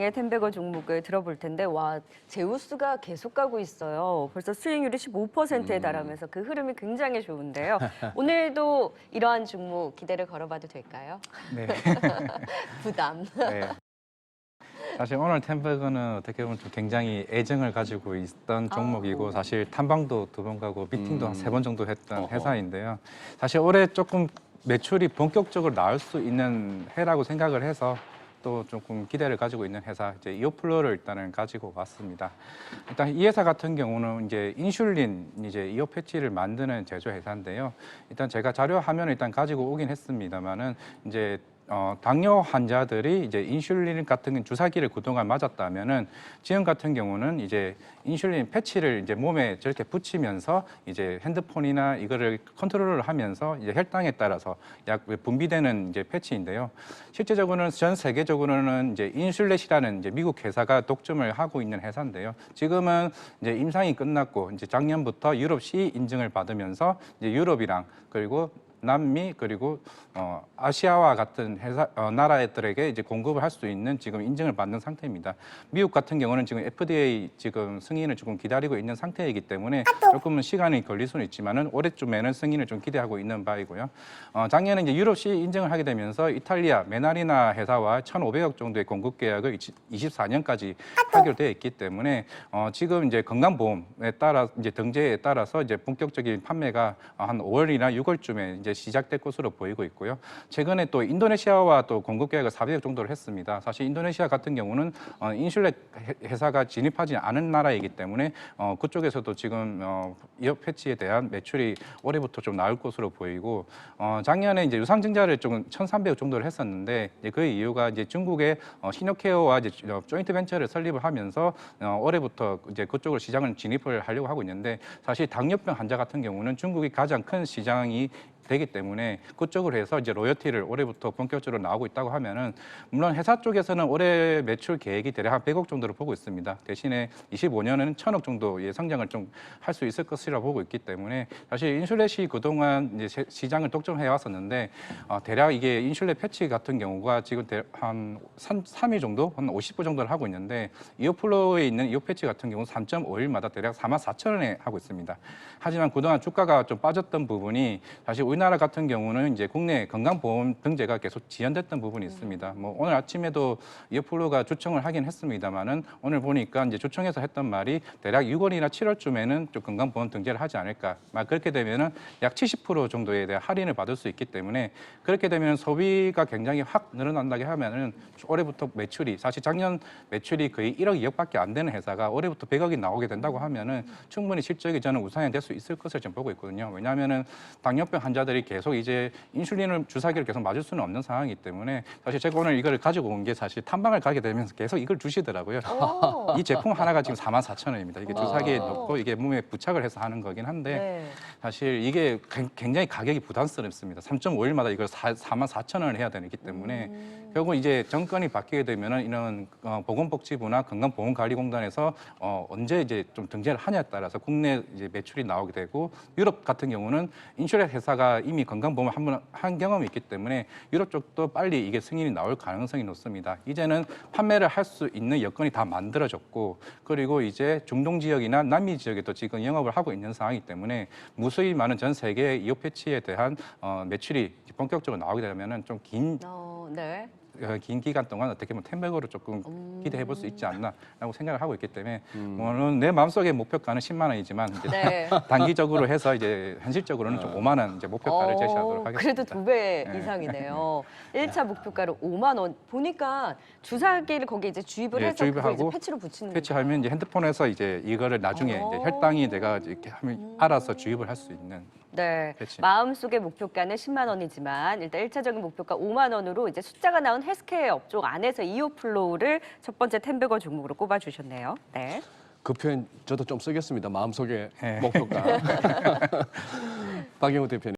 의 텐베거 종목을 들어볼 텐데 와 제우스가 계속 가고 있어요. 벌써 수익률이 15%에 달하면서 그 흐름이 굉장히 좋은데요. 오늘도 이러한 종목 기대를 걸어봐도 될까요? 네. 부담. 네. 사실 오늘 템버그는 어떻게 보면 좀 굉장히 애정을 가지고 있던 종목이고 사실 탐방도 두 번 가고 미팅도 한 세 번 정도 했던 어허. 회사인데요. 사실 올해 조금 매출이 본격적으로 나올 수 있는 해라고 생각을 해서 또 조금 기대를 가지고 있는 회사 이제 이오플로를 일단은 가지고 왔습니다. 일단 이 회사 같은 경우는 이제 인슐린 이제 이오 패치를 만드는 제조 회사인데요. 일단 제가 자료 화면을 일단 가지고 오긴 했습니다만은 이제 어, 당뇨 환자들이 이제 인슐린 같은 주사기를 그동안 맞았다면은 지금 같은 경우는 이제 인슐린 패치를 이제 몸에 저렇게 붙이면서 이제 핸드폰이나 이거를 컨트롤을 하면서 이제 혈당에 따라서 약 분비되는 이제 패치인데요. 실제적으로는 전 세계적으로는 이제 인슐렛이라는 이제 미국 회사가 독점을 하고 있는 회사인데요. 지금은 이제 임상이 끝났고 이제 작년부터 유럽 C 인증을 받으면서 이제 유럽이랑 그리고 남미 그리고 어, 아시아와 같은 회사 어, 나라들에게 이제 공급을 할 수 있는 지금 인증을 받는 상태입니다. 미국 같은 경우는 지금 FDA 지금 승인을 조금 기다리고 있는 상태이기 때문에 조금은 시간이 걸릴 수는 있지만은 올해쯤에는 승인을 좀 기대하고 있는 바이고요. 어, 작년에 이제 유럽 시 인증을 하게 되면서 이탈리아 메나리나 회사와 1,500억 정도의 공급 계약을 24년까지 하기로 되어 있기 때문에 어, 지금 이제 건강보험에 따라 이제 등재에 따라서 이제 본격적인 판매가 한 5월이나 6월쯤에 이제 시작될 것으로 보이고 있고요. 최근에 또 인도네시아와 또 공급 계약을 400억 정도를 했습니다. 사실 인도네시아 같은 경우는 어, 인슐렛 회- 회사가 진입하지 않은 나라이기 때문에 어, 그쪽에서도 지금 어, 이업 패치에 대한 매출이 올해부터 좀 나올 것으로 보이고 어, 작년에 이제 유상증자를 좀 1,300억 정도를 했었는데 이제 그 이유가 이제 중국의 어, 시노케어와 이제 어, 조인트 벤처를 설립을 하면서 어, 올해부터 이제 그쪽으로 시장을 진입을 하려고 하고 있는데 사실 당뇨병 환자 같은 경우는 중국이 가장 큰 시장이 되기 때문에 그쪽으로 해서 이제 로열티를 올해부터 본격적으로 나오고 있다고 하면은 물론 회사 쪽에서는 올해 매출 계획이 대략 한 100억 정도로 보고 있습니다. 대신에 25년에는 1000억 정도의 성장을 좀 할 수 있을 것이라 보고 있기 때문에 사실 인슐렛이 그동안 이제 세- 시장을 독점해 왔었는데 어, 대략 이게 인슐렛 패치 같은 경우가 지금 대- 한 3, 3일 정도 한 50부 정도를 하고 있는데 이오플로에 있는 이오 패치 같은 경우는 3.5일마다 대략 4만 4천 원에 하고 있습니다. 하지만 그동안 주가가 좀 빠졌던 부분이 사실 우리나라 같은 경우는 이제 국내 건강보험 등재가 계속 지연됐던 부분이 있습니다. 뭐 오늘 아침에도 이어플로가 주청을 하긴 했습니다만은 오늘 보니까 이제 주청에서 했던 말이 대략 6월이나 7월쯤에는 좀 건강보험 등재를 하지 않을까. 막 그렇게 되면은 약 70% 정도에 대한 할인을 받을 수 있기 때문에 그렇게 되면 소비가 굉장히 확 늘어난다게 하면은 올해부터 매출이 사실 작년 매출이 거의 1억 2억밖에 안 되는 회사가 올해부터 100억이 나오게 된다고 하면은 충분히 실적이 저는 우상이 될수 있을 것을 지금 보고 있거든요. 왜냐하면은 당뇨병 환자들 이 계속 이제 인슐린을 주사기를 계속 맞을 수는 없는 상황이기 때문에 사실 제가 오늘 이걸 가지고 온 게 사실 탐방을 가게 되면서 계속 이걸 주시더라고요. 오. 이 제품 하나가 지금 4만 4천 원입니다. 이게 주사기에 와. 넣고 이게 몸에 부착을 해서 하는 거긴 한데 네. 사실 이게 굉- 굉장히 가격이 부담스럽습니다. 3.5일마다 이걸 4, 4만 4천 원을 해야 되기 때문에 결국 이제 정권이 바뀌게 되면은 이런 어, 보건복지부나 건강보험관리공단에서 어, 언제 이제 좀 등재를 하냐에 따라서 국내 이제 매출이 나오게 되고 유럽 같은 경우는 인슈렉 회사가 이미 건강보험을 한번 한 경험이 있기 때문에 유럽 쪽도 빨리 이게 승인이 나올 가능성이 높습니다. 이제는 판매를 할 수 있는 여건이 다 만들어졌고 그리고 이제 중동 지역이나 남미 지역에도 지금 영업을 하고 있는 상황이기 때문에 무수히 많은 전 세계 이오 패치에 대한 어, 매출이 본격적으로 나오게 되면은 좀긴 어, 네. 어, 긴 기간 동안 어떻게 보면 템백으로 조금 기대해 볼 수 있지 않나라고 생각을 하고 있기 때문에 물론 내 마음속의 목표가는 10만 원이지만 이제 네. 단기적으로 해서 이제 현실적으로는 좀 5만 원 이제 목표가를 어, 제시하도록 하겠습니다. 그래도 두 배 네. 이상이네요. 일 1차 목표가로 5만 원. 보니까 주사기를 거기 이제 주입을 예, 해서 주입을 그걸 이제 하고 패치로 붙이는 패치하면 이제 핸드폰에서 이제 이거를 나중에 어. 이제 혈당이 내가 이렇게 하면 알아서 주입을 할 수 있는 네. 패치. 마음속의 목표가는 10만 원이지만 일단 일차적인 목표가 5만 원으로 이제 숫자가 나온 헬스케어 업종 안에서 이오플로우를 첫 번째 텐베거 종목으로 꼽아 주셨네요. 네. 그 표현 저도 좀 쓰겠습니다. 마음속에 네. 목표가. 박영우 대표님.